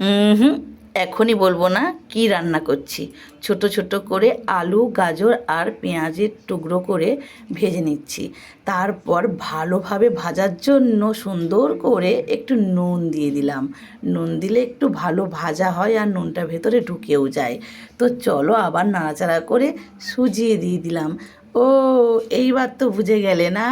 হুম এখনই বলব না কি রান্না করছি। ছোট ছোট করে আলু, গাজর আর পেঁয়াজের টুকরো করে ভেজে নিচ্ছি। তারপর ভালোভাবে ভাজার জন্য সুন্দর করে একটু নুন দিয়ে দিলাম। নুন দিলে একটু ভালো ভাজা হয় আর নুনটা ভেতরে ঢুকেও যায়। তো চলো আবার নাড়াচাড়া করে সুজিয়ে দিয়ে দিলাম। ও, এইবার তো বুঝে গেলে না।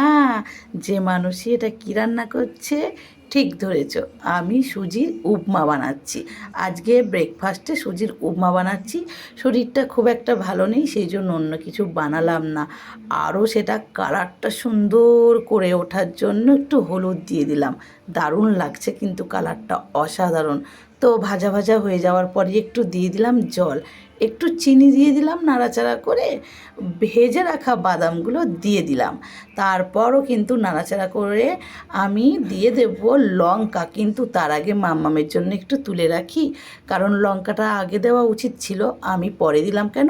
যে মানুষই এটা কী রান্না করছে, ঠিক ধরেছ। আমি সুজির উপমা বানাচ্ছি। আজকে ব্রেকফাস্টে সুজির উপমা বানাচ্ছি। শরীরটা খুব একটা ভালো নেই, সেই জন্য অন্য কিছু বানালাম না। আরও সেটা কালারটা সুন্দর করে ওঠার জন্য একটু হলুদ দিয়ে দিলাম। দারুণ লাগছে কিন্তু কালারটা, অসাধারণ। তো ভাজা ভাজা হয়ে যাওয়ার পরে একটু দিয়ে দিলাম জল। একটু চিনি দিয়ে দিলাম, নাড়াচাড়া করে ভেজে রাখা বাদামগুলো দিয়ে দিলাম। তারপরও কিন্তু নাড়াচাড়া করে আমি দিয়ে দেব লঙ্কা, কিন্তু তার আগে মাম্মামের জন্য একটু তুলে রাখি, কারণ লঙ্কাটা আগে দেওয়া উচিত ছিল, আমি পরে দিলাম কেন?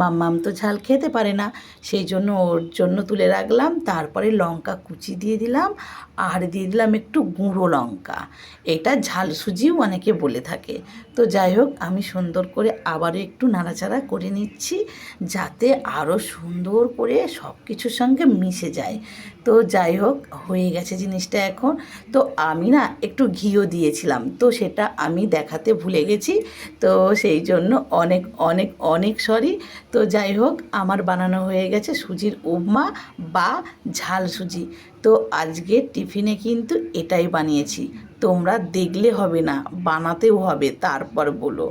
মাম্মাম তো ঝাল খেতে পারে না, সেই জন্য ওর জন্য তুলে রাখলাম, তারপরে লঙ্কা কুচি দিয়ে দিলাম, আর দিয়ে দিলাম একটু গুঁড়ো লঙ্কা। এটা ঝাল সুজিও অনেকে বলে থাকে। তো যাই হোক, আমি সুন্দর করে আবারও একটু নাড়াচাড়া করে নিচ্ছি যাতে আরও সুন্দর করে সব কিছুর সঙ্গে মিশে যায়। তো যাই হোক, হয়ে গেছে জিনিসটা এখন। তো আমি না একটু ঘিও দিয়েছিলাম, তো সেটা আমি দেখাতে ভুলে গেছি। তো সেই জন্য অনেক অনেক অনেক সরি তো যাই হোক, আমার বানানো হয়ে গেছে সুজির উপমা বা ঝাল সুজি। তো আজকে টিফিনে কিন্তু এটাই বানিয়েছি। তোমরা দেখলে হবে না বানাতেও হবে তারপর বলো।